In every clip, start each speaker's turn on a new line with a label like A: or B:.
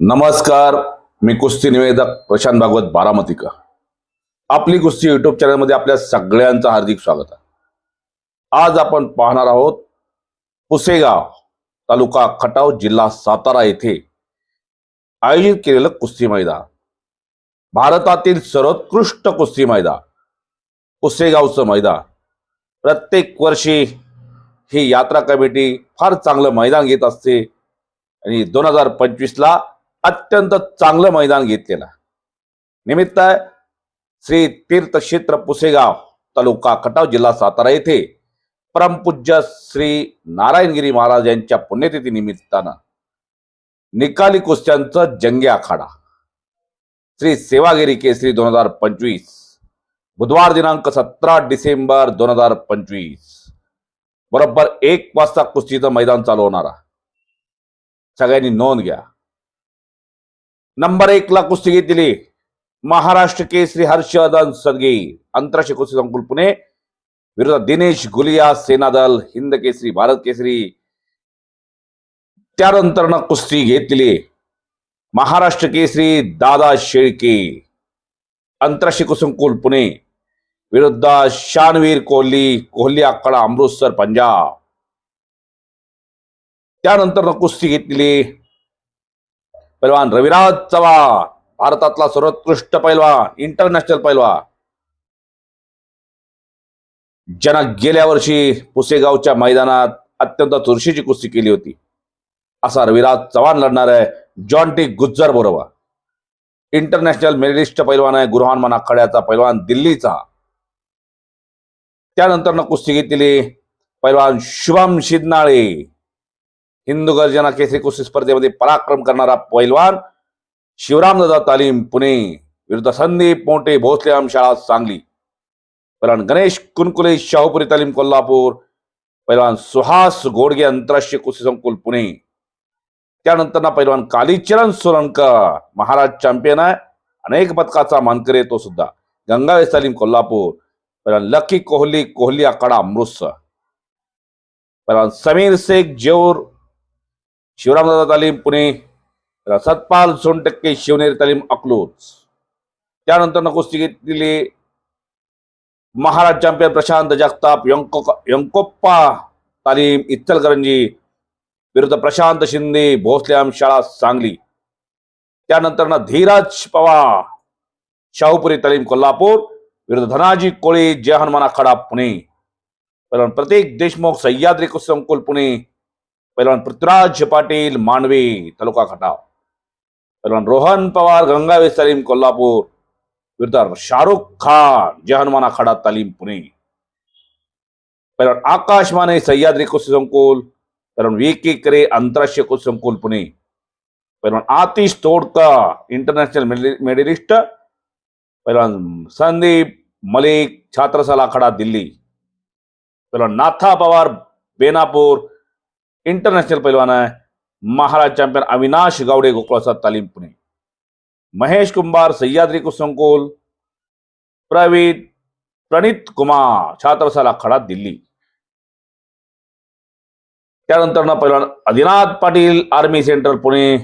A: नमस्कार मी कुस्ती निवेदक प्रशांत भागवत बारामतीकर. आपली कुस्ती युट्यूब चॅनलमध्ये आपल्या सगळ्यांचं हार्दिक स्वागत आहे. आज आपण पाहणार आहोत पुसेगाव तालुका खटाव जिल्हा सातारा येथे आयोजित केलेलं कुस्ती मैदान. भारतातील सर्वोत्कृष्ट कुस्ती मैदान पुसेगावचं मैदान. प्रत्येक वर्षी ही यात्रा कमिटी फार चांगलं मैदान घेत असते आणि दोन हजार पंचवीसला अत्यंत चांगलं मैदान घेतलेलं. निमित्त श्री तीर्थक्षेत्र पुसेगाव तालुका खटाव जिल्हा सातारा येथे परमपूज्य श्री नारायणगिरी महाराज यांच्या पुण्यतिथी निमित्तानं निकाली कुस्त्यांचं जंगे आखाडा. श्री सेवागिरी केसरी दोन हजार पंचवीस. बुधवार दिनांक सतरा डिसेंबर दोन हजार पंचवीस. बरोबर एक वाजता कुस्तीचं मैदान चालू होणार सगळ्यांनी नोंद घ्या. नंबर एक ला कुस्ती घेतलेली महाराष्ट्र केसरी हर्षवर्धन सदगे. आंतरराष्ट्रीय कुस्ती संकुल पुणे. विरुद्ध दिनेश गुलिया सेनादल हिंद केसरी भारत केसरी. त्यानंतर कुस्ती घेतलेली महाराष्ट्र केसरी दादा शेळके. आंतरराष्ट्रीय कुसंकुल पुणे. विरुद्ध शानवीर कोहली कोहली आखाडा अमृतसर पंजाब. त्यानंतर कुस्ती घेतलेली पैलवान रविराज चव्हाण भारतातला सर्वोत्कृष्ट पैलवान इंटरनॅशनल पैलवान. ज्यानं गेल्या वर्षी पुसेगावच्या मैदानात अत्यंत चुरशीची कुस्ती केली होती. असा रविराज चव्हाण लढणार आहे जॉन टी गुज्जर बरोबर इंटरनॅशनल मेडलिस्ट पैलवान आहे गुरुहान आखाड्याचा पैलवान दिल्लीचा. त्यानंतर कुस्ती घेतलेली पैलवान शुभम शिदनाळे. हिंदू गर्जना केसरी कुस्ती स्पर्धेमध्ये पराक्रम करणारा पैलवान शिवरामदादा तालीम पुणे. विरुद्ध संदीप मोठे भोसले आमशाळा सांगली. पैलवान गणेश कुनकुले शाहूपुरी तालीम कोल्हापूर. पैलवान सुहास गोडगे आंतरराष्ट्रीय कुस्ती संकुल पुणे. त्यानंतर ना पैलवान कालीचरण सोलनकर महाराज चॅम्पियन आहे. अनेक पदकाचा मानकरी आहे तो सुद्धा. गंगावेस तालीम कोल्हापूर. पैलवान लकी कोहली कोहली आखाडा अमृतसर. पैलवान समीर शेख जेऊर शिवरामदादा तालीम पुणे सतपाल सोनटक्के शिवनेरी तालीम अकलूज. त्यानंतर कुस्ती घेतलेली महाराज चॅम्पियन प्रशांत जगताप यंको यंकोप्पा तालीम इत्तलकरंजी विरुद्ध प्रशांत शिंदे भोसल्याम शाळा सांगली. त्यानंतर ना धीराज पवार शाहूपुरी तालीम कोल्हापूर विरुद्ध धनाजी कोळी जय हनुमान आखाडा पुणे. प्रत्येक प्रतीक देशमुख सह्याद्री कुसंकुल पुणे. पैलवान पृथ्वीराज पाटील मांडवी तालुका खटाव. पैलवान रोहन पवार गंगावे तालीम कोल्हापूर. विरुद्ध शाहरुख खान जय हनुमान आखाडा तालीम पुणे. पैलवान आकाश माने सह्याद्री कुस्ती संकुल. पैलवान वी के करे आंतरराष्ट्रीय कुस्ती संकुल पुणे. पैलवान आतिश तोडका इंटरनॅशनल मेडलिस्ट. पैलवान संदीप मलिक छात्रसाला आखाडा दिल्ली. पैलवान नाथा पवार बेनापूर. इंटरनॅशनल पैलवान आहे. महाराज चॅम्पियन अविनाश गावडे गोकुळाचा तालीम पुणे. महेश कुंभार सह्याद्री कुसंकुल प्रवीण प्रणित कुमार छात्रसाला खडा दिल्ली. त्यानंतर ना पैलवान आदिनाथ पाटील आर्मी सेंटर पुणे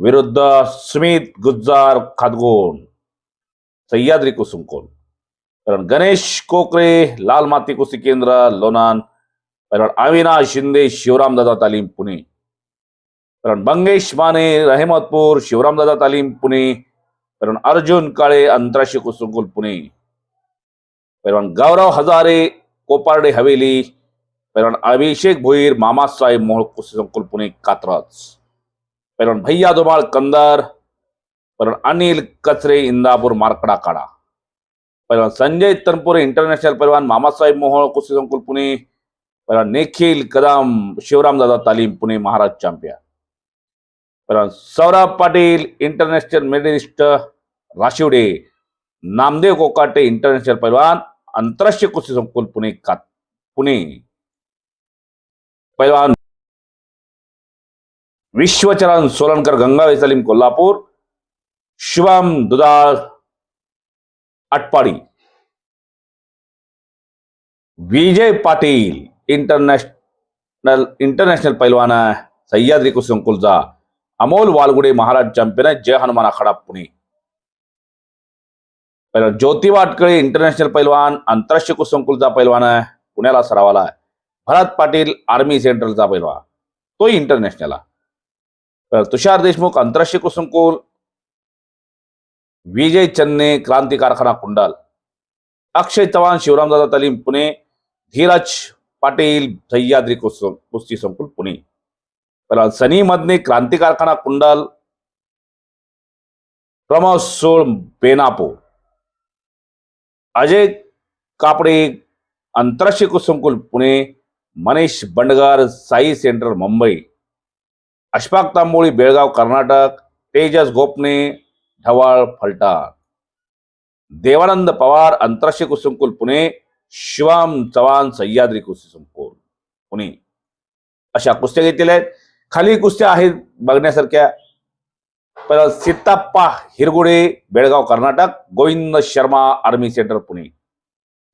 A: विरुद्ध सुमित गुज्जार खातगोन सह्याद्री कुसुमकोल कारण गणेश कोकरे लाल माती कुस्ती केंद्र लोणान कारण अविनाश शिंदे शिवरामदादा तालीम पुणे. कारण मंगेश माने रहमतपूर शिवरामदादा तालीम पुणे. कारण अर्जुन काळे अंतराशी कुसुंकुल पुणे. पैलवान गौरव हजारे कोपार्डे हवेली. पैलवान अभिषेक भोईर मामासाहेब मोहोळ कुसुंकुल पुणे कात्रज. पैलवान भैया दोबाळ कंदर. पैलवान अनिल कचरे इंदापूर मार्कडा काडा पैलवान संजय तनपुरे इंटरनॅशनल पैलवान मामासाहेब मोहोळ कुसुंकुल पुणे. पहिला निखिल कदम शिवरामदादा तालीम पुणे महाराज चॅम्पियन. पहिला Saurabh Patil international medalist Rashivade Namdev Kokate international पैलवान आंतरराष्ट्रीय कुस्ती संकुल पुणे का पुणे. पैलवान विश्वचरण सोलनकर गंगावे सलीम कोल्हापूर. शुभम दुधाळ अटपाडी विजय पाटील इंटरनॅशनल इंटरनॅशनल पैलवान आहे सह्याद्री कुस्ती अमोल वालगुडे महाराज चॅम्पियन आहे जय हनुमान आखाडा पुणे पहिला ज्योतिबा अटकळे इंटरनॅशनल पैलवान आंतरराष्ट्रीय कुसुंकुलचा पैलवान आहे पुण्याला सरावाला आहे भरत पाटील आर्मी सेंट्रलचा पैलवान तोही इंटरनॅशनल तर तुषार देशमुख आंतरराष्ट्रीय कुसुंकुल विजय चन्ने क्रांती कारखाना कुंडाल अक्षय चव्हाण शिवरामदादा तलीम पुणे धीरज पाटील सह्याद्री कुस्ती कुस्ती संकुल पुणे पहिला सनी मदने क्रांती कारखाना कुंडाल प्रमोद सोळ बेनापूर अजय कापडे आंतरराष्ट्रीय कुसंकुल पुणे मनीष बंडगार साई सेंटर मुंबई अशफाक तांबोळी बेळगाव कर्नाटक तेजस गोपने ढवाळ फलटा देवानंद पवार आंतरराष्ट्रीय कुसंकुल पुणे शिवाम चव्हाण सह्याद्री कुस्ती संपूर्ण. पुणे अशा कुस्त्या घेतलेल्या आहेत. खाली कुस्त्या आहेत बघण्यासारख्या. परत सीताप्पा हिरगुडे बेळगाव कर्नाटक गोविंद शर्मा आर्मी सेंटर पुणे.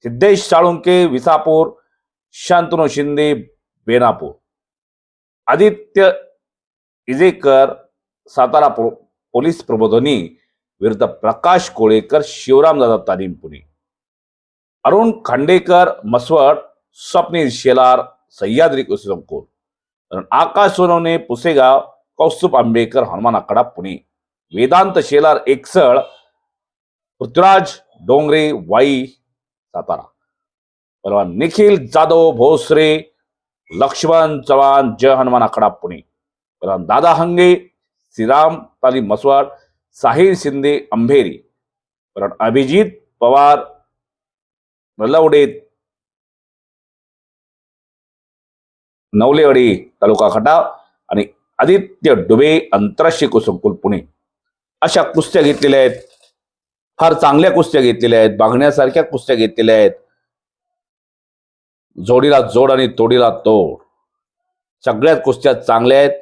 A: सिद्धेश साळुंके विसापूर शांतनु शिंदे बेनापूर. आदित्य इजेकर सातारा पो- पोलीस प्रबोधनी विरुद्ध प्रकाश कोळेकर शिवरामदादा तालीम पुणे. अरुण खांडेकर मसवट स्वप्नील शेलार सह्याद्री कुस्ती आकाश सोनवणे पुसेगाव कौस्तुभ आंबेकर हनुमान आखाडा पुणे. वेदांत शेलार एकसळ पृथ्वीराज डोंगरे वाई सातारा. परवा निखिल जाधव भोसरे लक्ष्मण चव्हाण जय हनुमान आखाडा पुणे. परवा दादा हंगे श्रीराम तालीम मसवाड साहिल शिंदे अंभेरी परवा अभिजित पवार लवडीत नवलेवडी तालुका खटाव आणि आदित्य डुबे आंतरराष्ट्रीय कुसंकुल पुणे. अशा कुस्त्या घेतलेल्या आहेत. फार चांगल्या कुस्त्या घेतलेल्या आहेत. बघण्यासारख्या कुस्त्या घेतलेल्या आहेत. जोडीला जोड आणि तोडीला तोड. सगळ्यात कुस्त्या चांगल्या आहेत.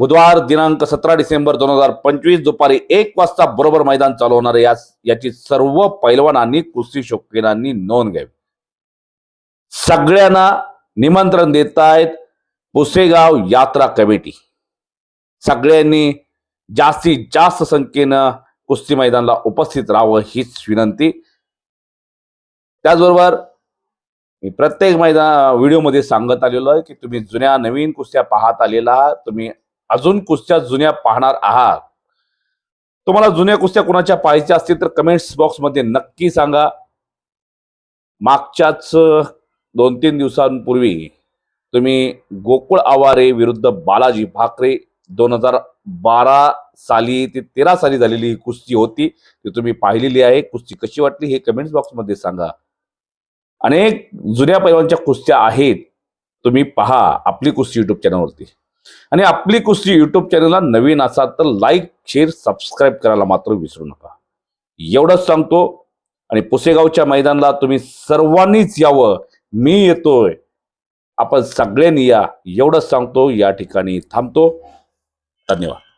A: बुधवार दिनांक सतरा डिसेंबर दोन हजार पंचवीस दुपारी एक वाजता बरोबर मैदान चालू होणार या यास याची सर्व पैलवानांनी कुस्ती शौकीनांनी नोंद घ्यावी. सगळ्यांना निमंत्रण देत आहेत पुसेगाव यात्रा कमिटी. सगळ्यांनी जास्तीत जास्त संख्येनं कुस्ती मैदानाला उपस्थित राहावं हीच विनंती. त्याचबरोबर मी प्रत्येक मैदान व्हिडिओमध्ये सांगत आलेलो आहे की तुम्ही जुन्या नवीन कुस्त्या पाहत आलेला आहात. तुम्ही अजून कुस्त्या जुन्या पाहणार आहात. तुम्हाला जुन्या कुस्त्या कुणाच्या पाहायच्या असतील तर कमेंट्स बॉक्समध्ये नक्की सांगा. मागच्याच दोन तीन दिवसांपूर्वी तुम्ही गोकुळ आवारे विरुद्ध बालाजी भाकरे दोन हजार बारा साली ते तेरा साली झालेली ही कुस्ती होती. ती तुम्ही पाहिलेली आहे. कुस्ती कशी वाटली हे कमेंट्स बॉक्समध्ये सांगा. अनेक जुन्या पैलवानच्या कुस्त्या आहेत. तुम्ही पहा आपली कुस्ती युट्यूब चॅनलवरती आणि आपली कुस्ती युट्यूब चॅनलला नवीन असाल तर लाईक शेअर सबस्क्राईब करायला मात्र विसरू नका. एवढंच सांगतो आणि पुसेगावच्या मैदानाला तुम्ही सर्वांनीच यावं. मी येतोय. आपण सगळ्यांनी या. एवढंच सांगतो. या ठिकाणी थांबतो. धन्यवाद.